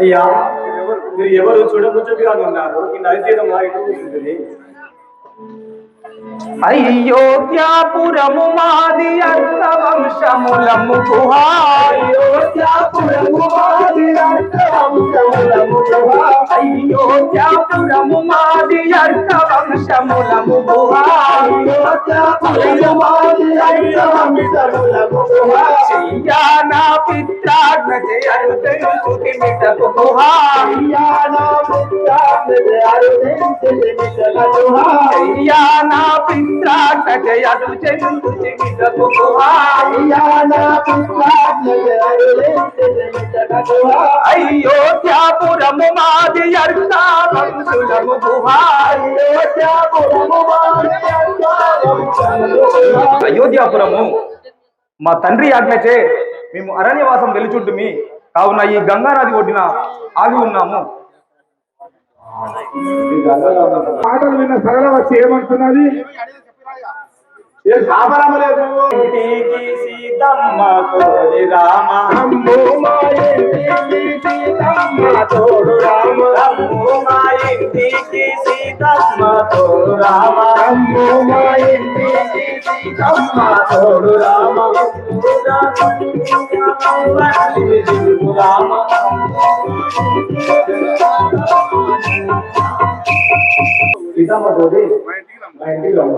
అయ్యా మీరు ఎవరు చూడముచ్చటగా ఉన్నారు ఈ నైతీరం ఎటు ఉంటుంది అయోధ్యాపురము మాది అర్థవంశములము గుహా. అయోధ్యాపురము మాది అర్థవంశములము గుహా. అయోధ్యాపురము మాది అర్థవంశములము గుహా. అయోధ్యాపురము మాది అర్థవంశములము చేయరు తెలుసుతి మిటకు గుహా అయ్యానా గుహా. అయోధ్యాపురము మాది గుహా. అయోధ్యాపురము మా తండ్రి ఆజ్ఞచే మేము అరణ్యవాసం వెలుచుంటుమి. కావున ఈ గంగానది ఒడ్డున ఆగి ఉన్నాము. మాటలు విన్న సరళ వచ్చి ఏమంటున్నది రామ. తోడు రామ అమ్ము మా ఇంటికి సీతమ్మ తోడు రామ అమ్మో మా ఇంటికి సీతమ్మ తోడు రామ రామ సీతమ్మ తోడి మా ఇంటికి రామ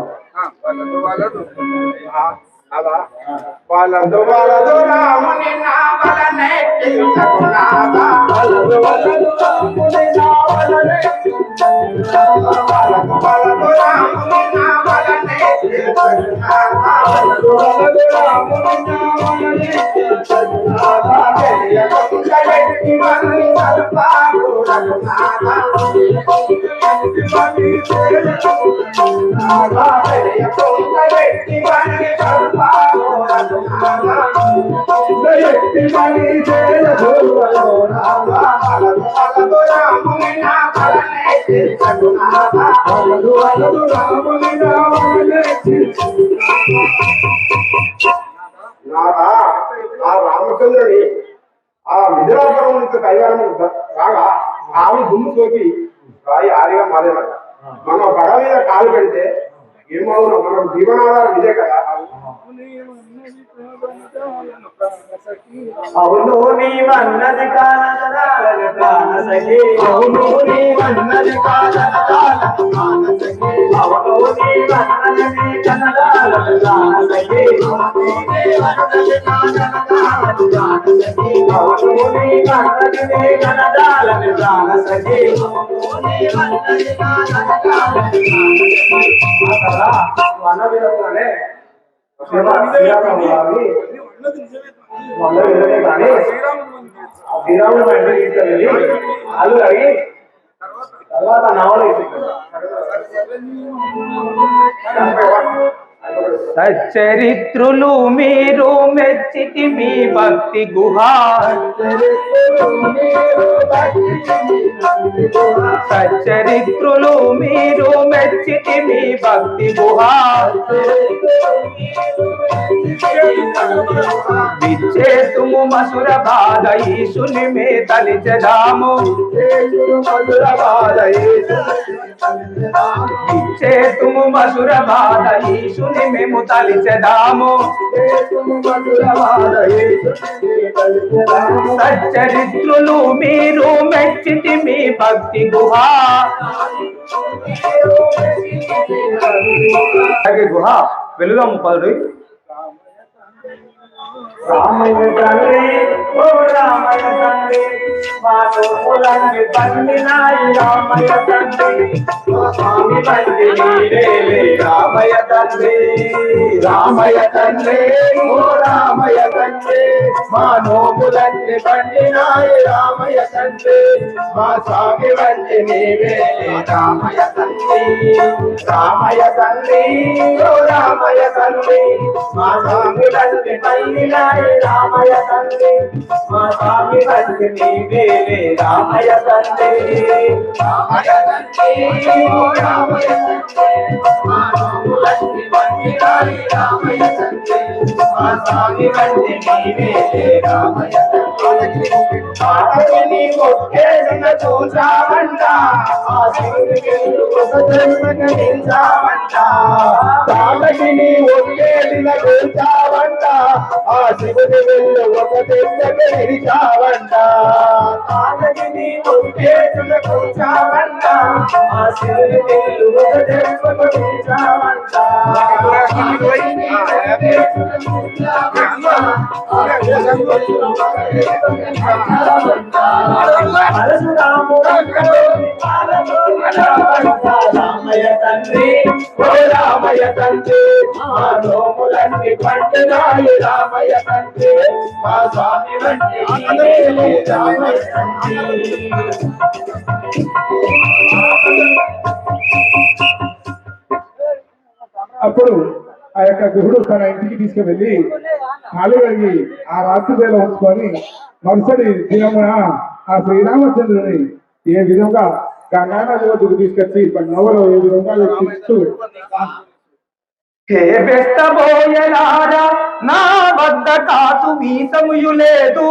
వాళ్ళతో వాళ్ళతో రాముని నామలనే చింతకునాదా వలదు వలదు రాముని నావలనే వాళ్ళతో వాళ్ళతో రాముని Bye. నారా ఆ. రామచంద్రుని ఆ మిథునాపురం నుంచి కైగారం రాగా ఆమె దుమ్ము సోకి రాయి ఆరిగా మారేనట మనం పడవ మీద కాలు పెడితే ఏమవునా మనం జీవనాధారం ఇదే కదా అవును నీవన్నది కానదనాలని ప్రాణ సఖి అవును నీవన్నది కానదనాలని ప్రాణ సఖి అవును నీవన్నది నీ కనదాలని ప్రాణ సఖి అవును నీవన్నది కానదనాలని ప్రాణ సఖి అవును నీవన్నది నీ కనదాలని ప్రాణ సఖి అవును నీవన్నది కానదనాలని ప్రాణ సఖి శ్రీరాముడు వెంట తీసుకెళ్ళి అది అడిగి తర్వాత నవలు సచ్చరిత్రులు మీరు మెచ్చితి మీ భక్తి గుహ సచ్చరిత్రులు మీరు మెచ్చితి మీ భక్తి గుహ విచ్చేతుము మసుర బాధ ఈశుని మే తలిచదాము. మధుర బాధ విచ్చేతుము మసుర బాధ ఈశుని మేము తలిచదాము. సచ్చరిత్రులు మీరు మెచ్చితి మీ భక్తి గుహా. గుహ వెలుదాము పదుడు రామయ్య తండ్రి ఓ రామయ్య తండ్రి మా తోపులన్నీ పండినాయి రామయ్య తండ్రి ఓ స్వామి బండి నీవేలే రామయ్య తండ్రి రామయ్య తండ్రి ఓ రామయ్య తండ్రి మా నోపులన్నీ పండినాయి రామయ్య తండ్రి మా స్వామి బండి నీవేలే రామయ్య తండ్రి రామయ్య తండ్రి ఓ రామయ్య తండ్రి మా స్వామి బండి పండినాయి రామయ తండ్రి. మా స్వామి బండి నీవేలే రామయ తండ్రి. రామయ తండ్రి. రామయ తండ్రి మా స్వామి పండినాయి రామయ్య తండ్రి. మా స్వామి వంటి నీవే రామయ తండ్రి. పాటకి నీ ఒక్కేసిన చూచావంట వెళ్ళు ఒక జన్మక నిలిచావంట. పాటకి నీ ఒక్కేసిన చూచావంట ఆ శివుని వెళ్ళు ఒక నీ ఆ శివుని వెళ్ళు జన్మక నిలిచావంట రామయ్య తండ్రి ఓ రామయ్య తండ్రి మా నోములన్నీ పండుగాలి రామయ్య తండ్రి మా స్వామి వంటి నీవే రామయ్య తండ్రి అప్పుడు ఆ యొక్క గురుడు తన ఇంటికి తీసుకువెళ్ళి కాలు కడిగి ఆ రాత్రి వేళ ఉంచుకొని మరుసటి దినమున ఆ శ్రీరామచంద్రుని ఏ విధంగా గంగానది వద్దకు తీసుకొచ్చి ఇప్పుడు ఏ ఐదు రూపాయలు ఇస్తూ బెస్తబోయలారా నా వద్ద కాసు వీసముయు లేదు.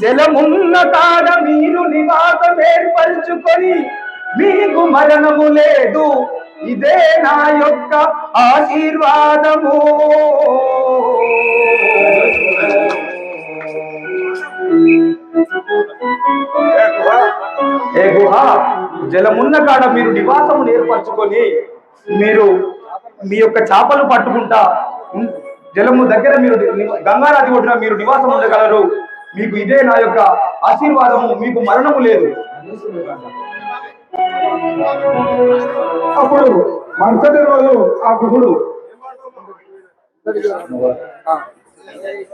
జలమున్న కాడ మీరు నివాసం ఏర్పరచుకొని మీకు మరణము లేదు. ఇదే నా యొక్క ఆశీర్వాదము. ఏ గుహ? జలమున్న కాడ మీరు నివాసము ఏర్పరచుకొని మీరు మీ యొక్క చేపలు పట్టుకుంటా జలము దగ్గర మీరు ని- గంగానది ఒడ్డున మీరు నివాసం ఉండగలరు. మీకు ఇదే నా యొక్క ఆశీర్వాదము మీకు మరణము లేదు. అప్పుడు మరుసటి రోజు ఆ గురుడు హైలో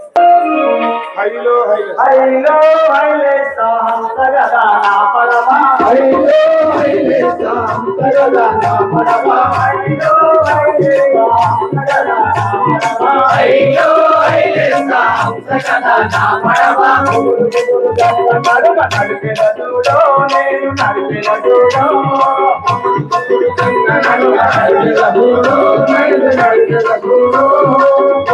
హైలో హైలో హైలే సహస్రగదాన పరమా హైలో హైలే సాంతరదాన పరమా హైలో హైలే నడిపిన చూడో నేను నడిపిన చూడో నడుమ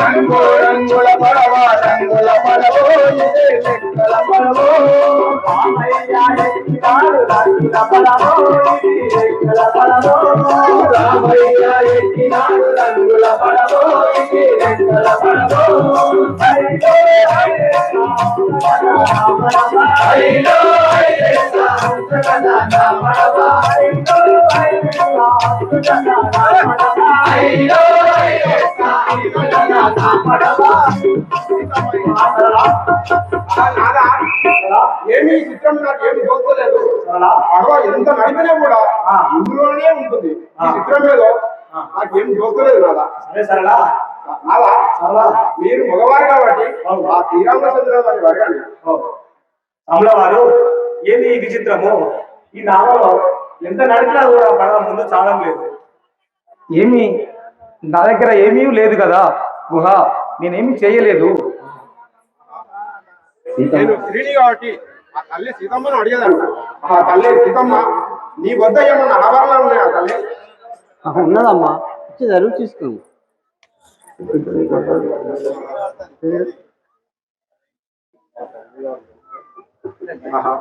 రంగు రంగుల పడవ రంగుల పడవో ఇదే లెక్కల పడవో రామయ్య ఎక్కినాడు రంగుల పడవో. ఏమి చిత్రం నాకు ఏమి చూసుకోలేదు పడవ ఎంత నడిపినా కూడా ఇందులోనే ఉంటుంది. ఈ చిత్రం మీద నాకేం చూసుకోలేదు కదా సరే సరేలా సరళా మీరు మగవారు కాబట్టి. ఆ శ్రీరామచంద్ర గారిని అడగండి అమలవారు ఏంది ఈ విచిత్రము? ఈ నామలో ఎంత నడిపినా కూడా పడవ ముందు చాలం లేదు. ఏమి? నా దగ్గర ఏమీ లేదు కదా గుహ. నేనేమి చేయలేదు. నేను స్త్రీని కాబట్టి ఆ తల్లి సీతమ్మను అడిగేదంట ఆ తల్లి సీతమ్మ నీ వద్ద ఏమన్నా ఆభరణాలు ఉన్నాయా తల్లి? ఉన్నదమ్మా. వచ్చి జరుగు తీసుకో. ఆహా.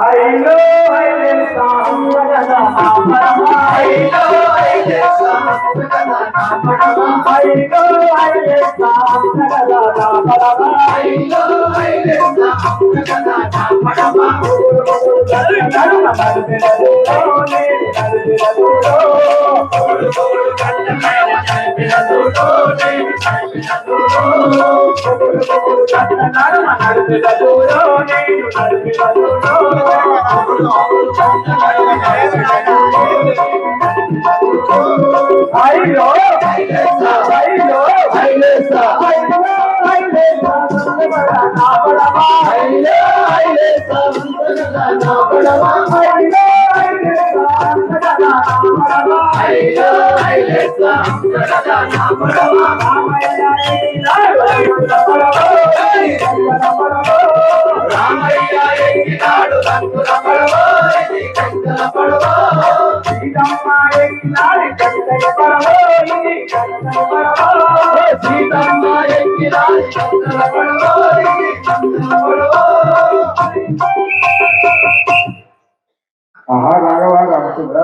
హైలో హైలే సాంబగదాన పరమా హైలో హైలే హైలో హైలే సాంబగదాన పరమా హైలో రామయ్య ఎక్కినాడు రంగుల పడవా ఇది కంకల పడవా సీతమ్మ ఎక్కినాడు కంకల పడవా ఇది కంకల ఆహా రాఘవ రామచంద్ర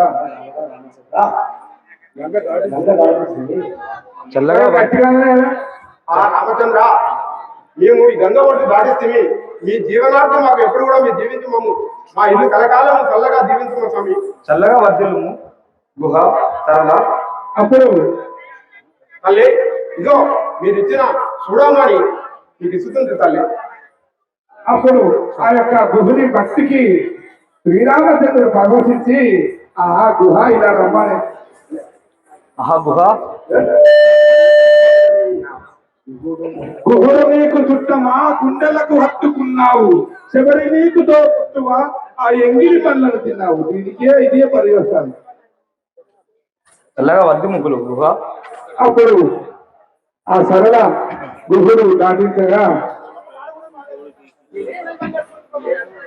చల్లగా రామచంద్ర మేము ఈ గంగ ఒడ్డు దాటిస్తే మీ జీవనార్థం మాకు ఎప్పుడు కూడా మీరు జీవించమము. మా ఇల్లు కలకాలం చల్లగా జీవించము స్వామి. చల్లగా వర్ధిల్లు గుహ సరళ అప్పుడు తల్లి ఇదో మీరు ఇచ్చిన చూడమని మీకు ఇస్తుంది తల్లి. అప్పుడు ఆ యొక్క గుహుని భక్తికి శ్రీరామచంద్రుడు పరవశించి ఆ గుహ ఇలా రమ్మని ఆహా గుహ. గుహుడు నీకు చుట్టమా? గుండెలకు హత్తుకున్నావు. శబరి నీకు తోపుట్టువా ఆ ఎంగిలి పళ్ళను తిన్నావు. దీనికే ఇదే పరివస్తాను చల్లగా వర్ధి ముగ్గులు గుహ. అప్పుడు ఆ సరళ గుహుడు దాటించగా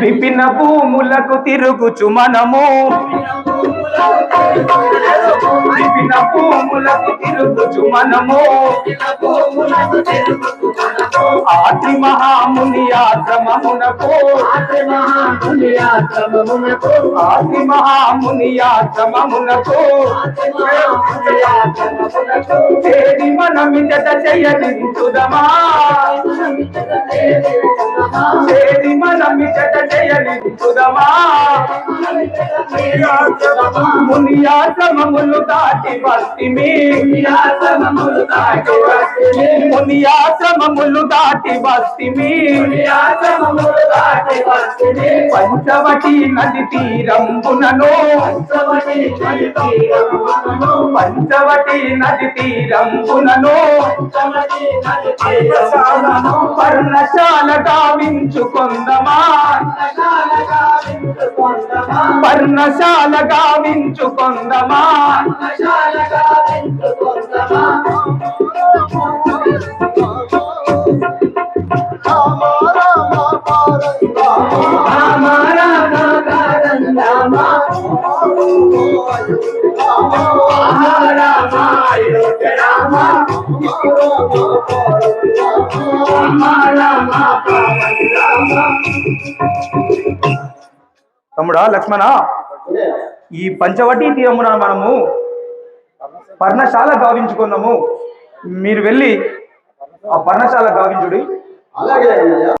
విపిన భూములకు తిరుగుచు మనము. విపిన భూములకు తిరుగుచు మనము. ఆత్రి మహాముని ఆశ్రమమునకు. ఆత్రి మహాముని ఆశ్రమమునకు. ఆత్రి మహాముని చేరి మనమిదట చేయనించుదమా. చేరి మనమిదట చేయనించుదమా మునియాశ్రమములు దాటి వస్తిమి మునియాశ్రమములు దాటి వస్తిమి. మునియాశ్రమములు దాటి వస్తిమి మునియాశ్రమములు దాటి వస్తిమి. పంచవటి నది తీరంబునను. పంచవటి నది తీరంబునను. పంచవటి నది తీరంబునను. పంచవటి నది తీరంబునను పర్ణశాల గావించుకొందమా పర్ణశాల గావించుకొందమా రామ రామ తమ్ముడా లక్ష్మణ ఈ పంచవటి తీయమున మనము పర్ణశాల గావించుకుందాము. మీరు వెళ్ళి ఆ పర్ణశాల గావించుడి. అలాగే